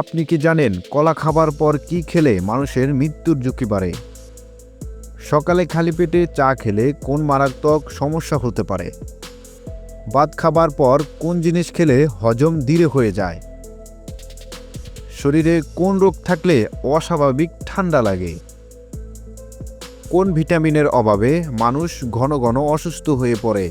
আপনি কি জানেন কলা খাবার পর কি খেলে মানুষের মৃত্যুর ঝুঁকি বাড়ে? সকালে খালি পেটে চা খেলে কোন মারাত্মক সমস্যা হতে পারে? ভাত খাবার পর কোন জিনিস খেলে হজম ধীরে হয়ে যায়? শরীরে কোন রোগ থাকলে অস্বাভাবিক ঠান্ডা লাগে? কোন ভিটামিনের অভাবে মানুষ ঘন ঘন অসুস্থ হয়ে পড়ে?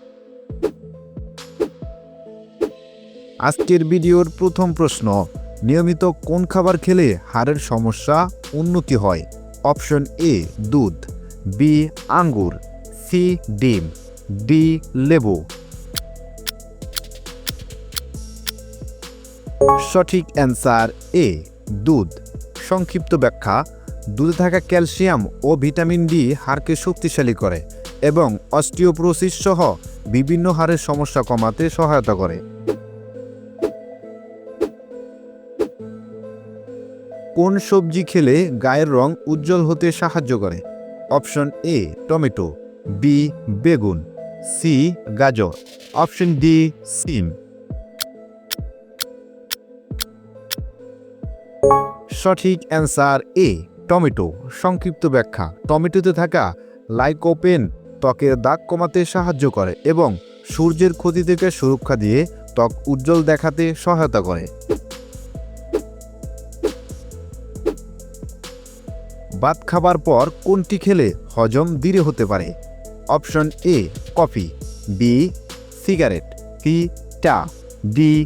আজকের ভিডিওর প্রথম প্রশ্ন, নিয়মিত কোন খাবার খেলে হাড়ের সমস্যা উন্নতি হয়? অপশন এ দুধ। বি আঙ্গুর। সি ডিম। ডি লেবু। সঠিক অ্যান্সার এ দুধ। সংক্ষিপ্ত ব্যাখ্যা, দুধে থাকা ক্যালসিয়াম ও ভিটামিন ডি হাড়কে শক্তিশালী করে এবং অস্টিওপ্রোসিস সহ বিভিন্ন হাড়ের সমস্যা কমাতে সহায়তা করে। কোন সবজি খেলে গায়ের রং উজ্জ্বল হতে সাহায্য করে? অপশন এ, টমেটো, বি, বেগুন, সি, গাজর। অপশন ডি, সিম। সঠিক অ্যান্সার এ, টমেটো। সংক্ষিপ্ত ব্যাখ্যা। টমেটোতে থাকা লাইকোপেন ত্বকের দাগ কমাতে সাহায্য করে এবং সূর্যের ক্ষতি থেকে সুরক্ষা দিয়ে ত্বক উজ্জ্বল দেখাতে সহায়তা করে। ভাত খাবার পর কোনটি খেলে হজম ধীরে হতে পারে? Option A, coffee B cigarette C চা ডি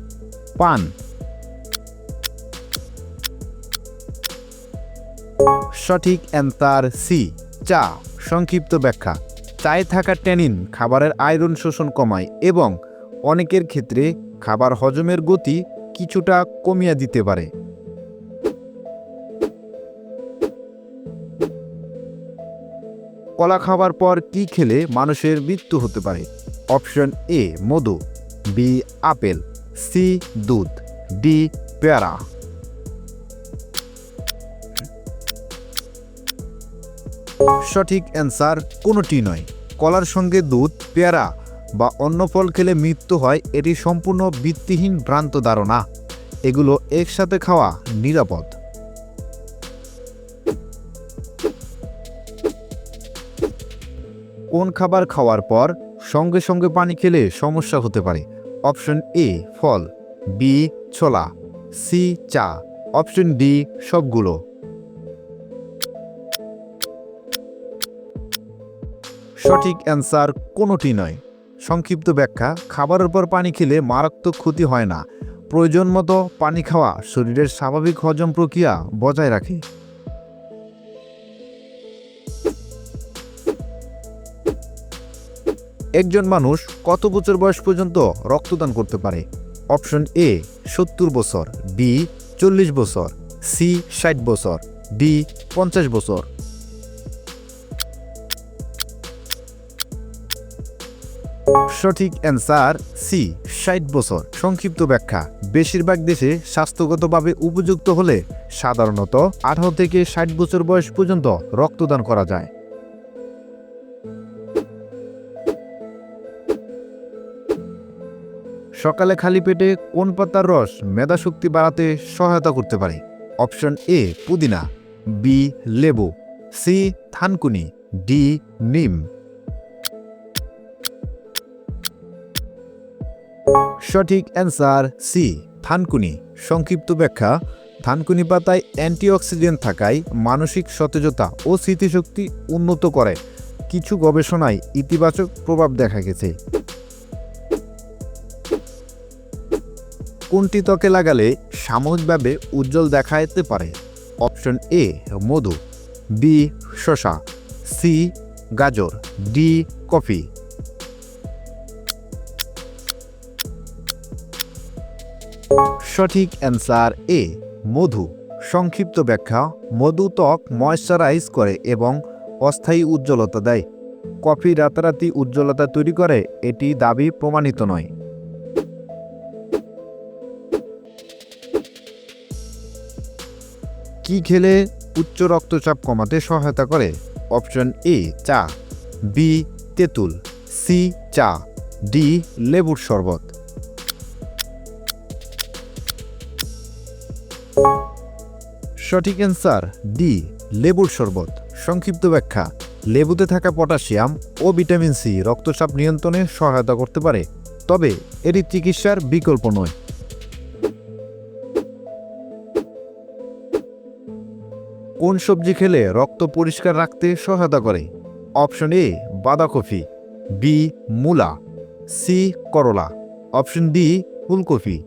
পান। সঠিক অ্যান্সার সি চা। সংক্ষিপ্ত ব্যাখ্যা। চায়ে থাকা ট্যানিন খাবারের আয়রন শোষণ কমায় এবং অনেকের ক্ষেত্রে খাবার হজমের গতি কিছুটা কমিয়ে দিতে পারে। কলা খাবার পর কি খেলে মানুষের মৃত্যু হতে পারে? Option A, Madhu. B, apple. C, দুধ। ডি, পেয়ারা। সঠিক অ্যান্সার কোনোটি নয়। কলার সঙ্গে দুধ, পেয়ারা বা অন্য ফল খেলে মৃত্যু হয়, এটি সম্পূর্ণ ভিত্তিহীন ভ্রান্ত ধারণা। এগুলো একসাথে খাওয়া নিরাপদ। কোন খাবার খাওয়ার পর সঙ্গে সঙ্গে পানি খেলে সমস্যা হতে পারে? অপশন এ ফল। বি ছোলা। সি চা। অপশন ডি সবগুলো। সঠিক অ্যান্সার কোনোটি নয়। সংক্ষিপ্ত ব্যাখ্যা, খাবারের পর পানি খেলে মারাত্মক ক্ষতি হয় না। প্রয়োজন মতো পানি খাওয়া শরীরের স্বাভাবিক হজম প্রক্রিয়া বজায় রাখে। একজন মানুষ কত বছর বয়স পর্যন্ত রক্তদান করতে পারে? অপশন এ, সত্তর বছর, বি, চল্লিশ বছর, সি, ষাট বছর ডি পঞ্চাশ বছর। সঠিক অ্যান্সার সি ষাট বছর। সংক্ষিপ্ত ব্যাখ্যা, বেশিরভাগ দেশে স্বাস্থ্যগতভাবে উপযুক্ত হলে সাধারণত আঠারো থেকে ষাট বছর বয়স পর্যন্ত রক্তদান করা যায়। সকালে খালি পেটে কোন পাতার রস মেধা শক্তি বাড়াতে সহায়তা করতে পারে? অপশন এ, পুদিনা, বি, লেবু, সি, থানকুনি, ডি, নিম। সঠিক অ্যান্সার সি, থানকুনি। সংক্ষিপ্ত ব্যাখ্যা, থানকুনি পাতায় অ্যান্টিঅক্সিডেন্ট থাকায় মানসিক সতেজতা ও স্মৃতিশক্তি উন্নত করে। কিছু গবেষণায় ইতিবাচক প্রভাব দেখা গেছে। কোনটি ত্বকে লাগালে সাময়িকভাবে উজ্জ্বল দেখা যেতে পারে? অপশন এ, মধু, বি শশা সি, গাজর, ডি, কফি। সঠিক অ্যান্সার এ, মধু। সংক্ষিপ্ত ব্যাখ্যা, মধু ত্বক ময়শ্চারাইজ করে এবং অস্থায়ী উজ্জ্বলতা দেয়। কফি রাতারাতি উজ্জ্বলতা তৈরি করে, এটি দাবি প্রমাণিত নয়। কি খেলে উচ্চ রক্তচাপ কমাতে সহায়তা করে? অপশন এ, চা। বি, তেঁতুল। সি, চা। ডি, লেবুর শরবত। সঠিক অ্যান্সার, ডি, লেবুর শরবত। সংক্ষিপ্ত ব্যাখ্যা, লেবুতে থাকা পটাশিয়াম ও ভিটামিন সি রক্তচাপ নিয়ন্ত্রণে সহায়তা করতে পারে, তবে এটি চিকিৎসার বিকল্প নয়। কোন সবজি খেলে রক্ত পরিষ্কার রাখতে সহায়তা করে? অপশন এ, বাঁধাকপি। বি মূলা। সি করলা। অপশন ডি ফুলকপি।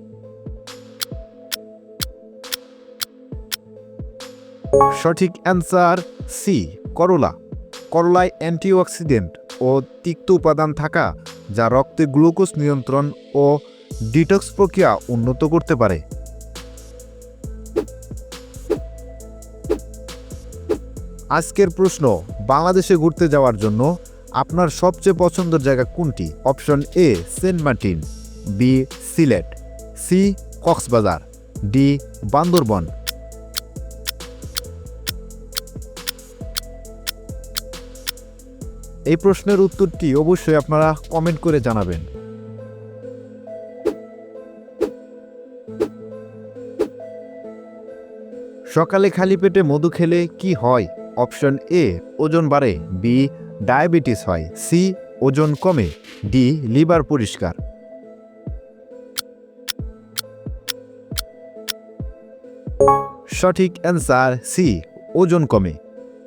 সঠিক অ্যান্সার সি করলা। করলায় অ্যান্টিঅক্সিডেন্ট ও তিক্ত উপাদান থাকা, যা রক্তে গ্লুকোজ নিয়ন্ত্রণ ও ডিটক্স প্রক্রিয়া উন্নত করতে পারে। আজকের প্রশ্ন, বাংলাদেশে ঘুরতে যাওয়ার জন্য আপনার সবচেয়ে পছন্দের জায়গা কোনটি? Option A Saint Martin B Sylhet C Cox's Bazar D Bandarban. এই প্রশ্নের উত্তরটি অবশ্যই আপনারা কমেন্ট করে জানাবেন। সকালে খালি পেটে মধু খেলে কি হয়? অপশন এ, ওজন বাড়ে, বি, ডায়াবেটিস হয়, সি, ওজন কমে, ডি, লিভার পরিষ্কার। সঠিক অ্যান্সার, সি, ওজন কমে।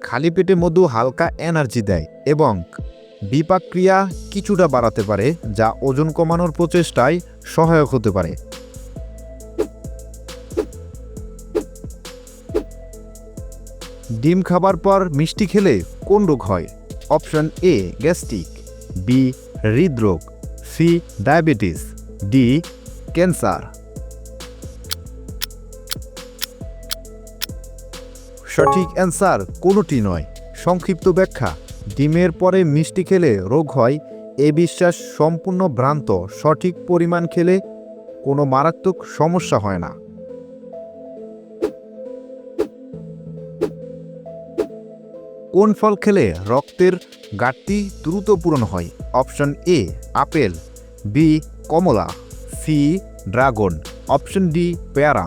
খালি পেটে মধু হালকা এনার্জি দেয় এবং বিপাক ক্রিয়া কিছুটা বাড়াতে পারে, যা ওজন কমানোর প্রচেষ্টায় সহায়ক হতে পারে। ডিম খাবার পর মিষ্টি খেলে কোন রোগ হয়? অপশন এ, গ্যাস্ট্রিক, বি, হৃদরোগ, সি, ডায়াবেটিস, ডি, ক্যান্সার। সঠিক অ্যান্সার কোনোটি নয়? সংক্ষিপ্ত ব্যাখ্যা। ডিমের পরে মিষ্টি খেলে রোগ হয়, এ বিশ্বাস সম্পূর্ণ ভ্রান্ত, সঠিক পরিমাণ খেলে কোনো মারাত্মক সমস্যা হয় না। কোন ফল খেলে রক্তের ঘাটতি দ্রুত পূরণ হয়? অপশন এ, আপেল, বি, কমলা, সি, ড্রাগন। অপশন ডি, পেয়ারা।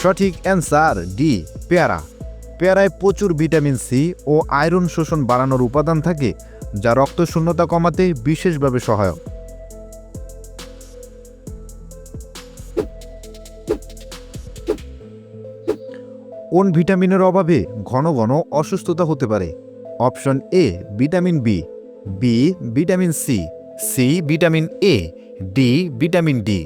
সঠিক অ্যান্সার ডি, পেয়ারা। পেয়ারায় প্রচুর ভিটামিন সি ও আয়রন শোষণ বাড়ানোর উপাদান থাকে, যা রক্ত শূন্যতা কমাতে বিশেষভাবে সহায়ক। কোন ভিটামিনের অভাবে ঘন ঘন অসুস্থতা হতে পারে? Option A, vitamin B B, vitamin C C, vitamin A, D, vitamin D.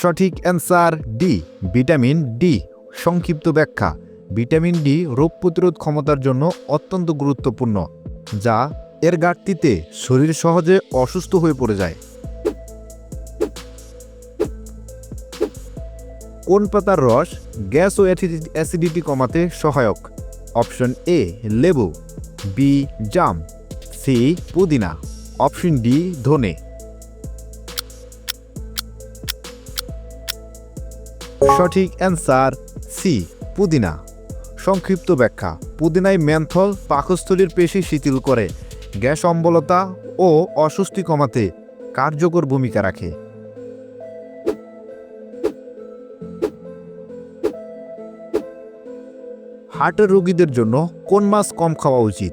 সঠিক অ্যান্সার ডি, ভিটামিন ডি, সংক্ষিপ্ত ব্যাখ্যা। ভিটামিন ডি রোগ প্রতিরোধ ক্ষমতার জন্য অত্যন্ত গুরুত্বপূর্ণ, যা এর ঘাটতিতে শরীর সহজে অসুস্থ হয়ে পড়ে যায়। কোন পাতার রস গ্যাস ও অ্যাসিডি- অ্যাসিডিটি কমাতে সহায়ক? অপশন এ, লেবু। বি, জাম। সি, পুদিনা। অপশন ডি, ধনে। সঠিক অ্যান্সার, সি, পুদিনা। সংক্ষিপ্ত ব্যাখ্যা। পুদিনায় ম্যান্থল পাকস্থলীর পেশি শিথিল করে, গ্যাস অম্বলতা ও অস্বস্তি কমাতে কার্যকর ভূমিকা রাখে। হার্টের রোগীদের জন্য কোন মাছ কম খাওয়া উচিত?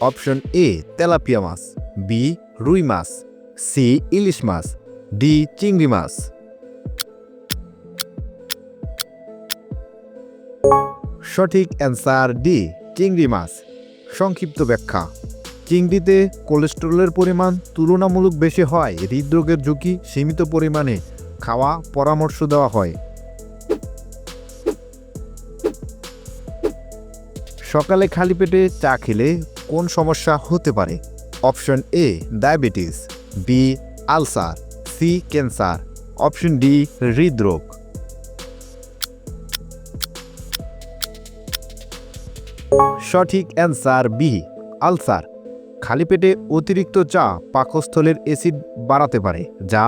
অপশন এ, তেলাপিয়া মাছ, বি, রুই মাছ, সি, ইলিশ মাছ, ডি, চিংড়ি মাছ। সঠিক অ্যান্সার ডি, চিংড়ি মাছ। সংক্ষিপ্ত ব্যাখ্যা। চিংড়িতে কোলেস্টেরলের পরিমাণ তুলনামূলক বেশি হয়, হৃদরোগের ঝুঁকি সীমিত পরিমাণে খাওয়া, পরামর্শ দেওয়া হয়। সকালে খালি পেটে চা খেলে কোন সমস্যা হতে পারে? Option A, diabetes, B, ulcer, C, cancer, option D, হৃদরোগ। সঠিক অ্যান্সার বি, আলসার। খালি পেটে অতিরিক্ত চা পাকস্থলের অ্যাসিড বাড়াতে পারে, যা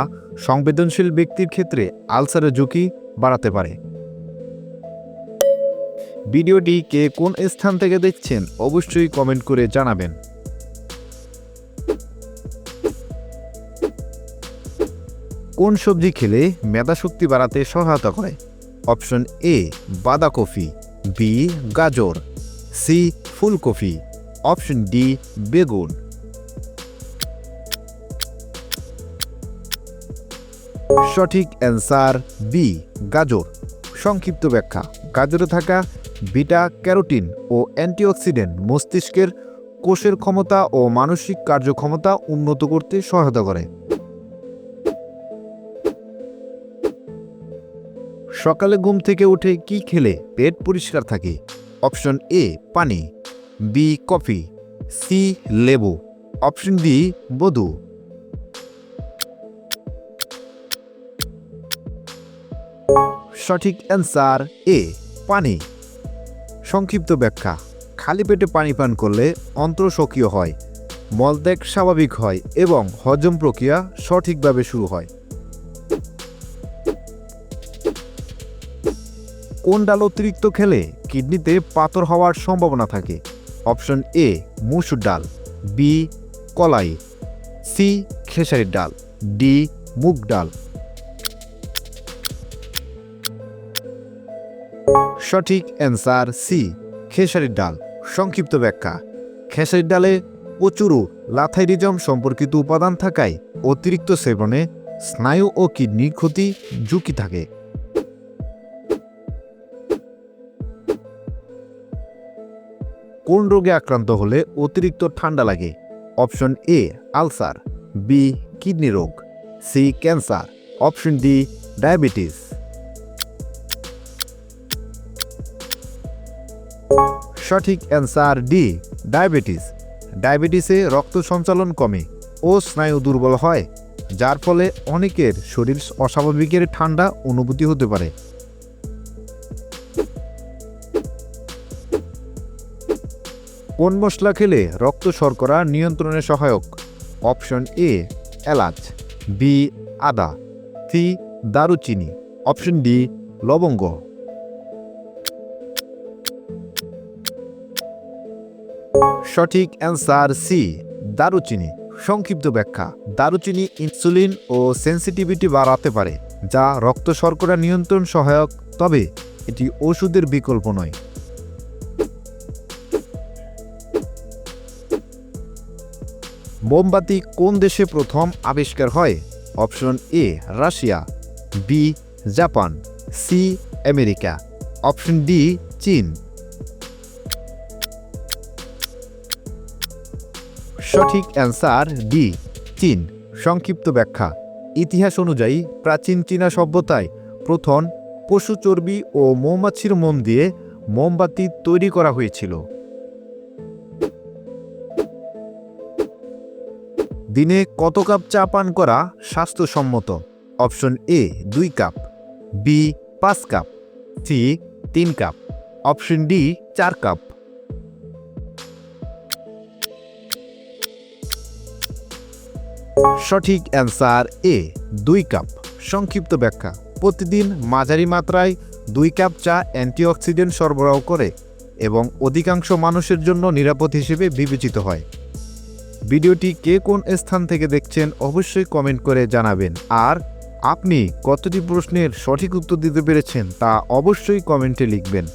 সংবেদনশীল ব্যক্তির ক্ষেত্রে আলসারের ঝুঁকি বাড়াতে পারে। ভিডিওটি কে কোন স্থান থেকে দেখছেন অবশ্যই কমেন্ট করে জানাবেন। কোন সবজি খেলে মেধাশক্তি বাড়াতে সহায়তা করে? অপশন এ, বাঁধাকপি, বি, গাজর, সি, ফুলকপি। অপশন ডি, বেগুন। সঠিক অ্যান্সার বি, গাজর। সংক্ষিপ্ত ব্যাখ্যা। গাজরে থাকা বিটা ক্যারোটিন ও অ্যান্টিঅক্সিডেন্ট মস্তিষ্কের কোষের ক্ষমতা ও মানসিক কার্যক্ষমতা উন্নত করতে সহায়তা করে। সকালে ঘুম থেকে উঠে কি খেলে পেট পরিষ্কার থাকে? অপশন এ, পানি। B, coffee. সি, লেবু। অপশন ডি বধু সঠিক অ্যান্সার এ, পানি। সংক্ষিপ্ত ব্যাখ্যা। খালি পেটে পানি পান করলে অন্ত্র সক্রিয় হয়, মলত্যাগ স্বাভাবিক হয় এবং হজম প্রক্রিয়া সঠিকভাবে শুরু হয়। কোন ডাল অতিরিক্ত খেলে কিডনিতে পাথর হওয়ার সম্ভাবনা থাকে? অপশন এ, মুসুর ডাল, বি, কলাই, সি, খেসারির ডাল, ডি, মুগ ডাল। সঠিক অ্যান্সার সি, খেসারির ডাল। সংক্ষিপ্ত ব্যাখ্যা। খেসারির ডালে প্রচুর লাথাইরিজম সম্পর্কিত উপাদান থাকায় অতিরিক্ত সেবনে স্নায়ু ও কিডনি ক্ষতি ঝুঁকি থাকে। কোন রোগে আক্রান্ত হলে অতিরিক্ত ঠান্ডা লাগে? Option A, ulcer. B, kidney রোগ। C, cancer. Option D, diabetes. সঠিক অ্যান্সার ডি, ডায়াবেটিস। ডায়াবেটিসে রক্ত সঞ্চালন কমে ও স্নায়ু দুর্বল হয়, যার ফলে অনেকের শরীর অস্বাভাবিকের ঠান্ডা অনুভূতি হতে পারে। কোন মশলা খেলে রক্ত শর্করা নিয়ন্ত্রণে সহায়ক? অপশন এ, এলাচ। বি, আদা। সি, দারুচিনি। অপশন ডি, লবঙ্গ। সঠিক অ্যান্সার সি, দারুচিনি। সংক্ষিপ্ত ব্যাখ্যা, দারুচিনি ইনসুলিন ও সেন্সিটিভিটি বাড়াতে পারে, যা রক্ত শর্করা নিয়ন্ত্রণ সহায়ক, তবে এটি ওষুধের বিকল্প নয়। মোমবাতি কোন দেশে প্রথম আবিষ্কার হয়? Option A, Russia. B, Japan. C, America. Option D, চীন। সঠিক অ্যান্সার ডি, চীন। সংক্ষিপ্ত ব্যাখ্যা। ইতিহাস অনুযায়ী প্রাচীন চীনা সভ্যতায় প্রথম পশু চর্বি ও মৌমাছির মোম দিয়ে মোমবাতি তৈরি করা হয়েছিল। দিনে কত কাপ চা পান করা স্বাস্থ্যসম্মত? অপশন এ, দুই কাপ। বি, পাঁচ কাপ। সি, তিন কাপ। অপশন ডি, চার কাপ। সঠিক অ্যান্সার এ, দুই কাপ। সংক্ষিপ্ত ব্যাখ্যা, প্রতিদিন মাঝারি মাত্রায় দুই কাপ চা অ্যান্টিঅক্সিডেন্ট সরবরাহ করে এবং অধিকাংশ মানুষের জন্য নিরাপদ হিসেবে বিবেচিত হয়। ভিডিওটি কে কোন স্থান থেকে দেখছেন অবশ্যই কমেন্ট করে জানাবেন। আর আপনি কতটি প্রশ্নের সঠিক উত্তর দিতে পেরেছেন তা অবশ্যই কমেন্টে লিখবেন।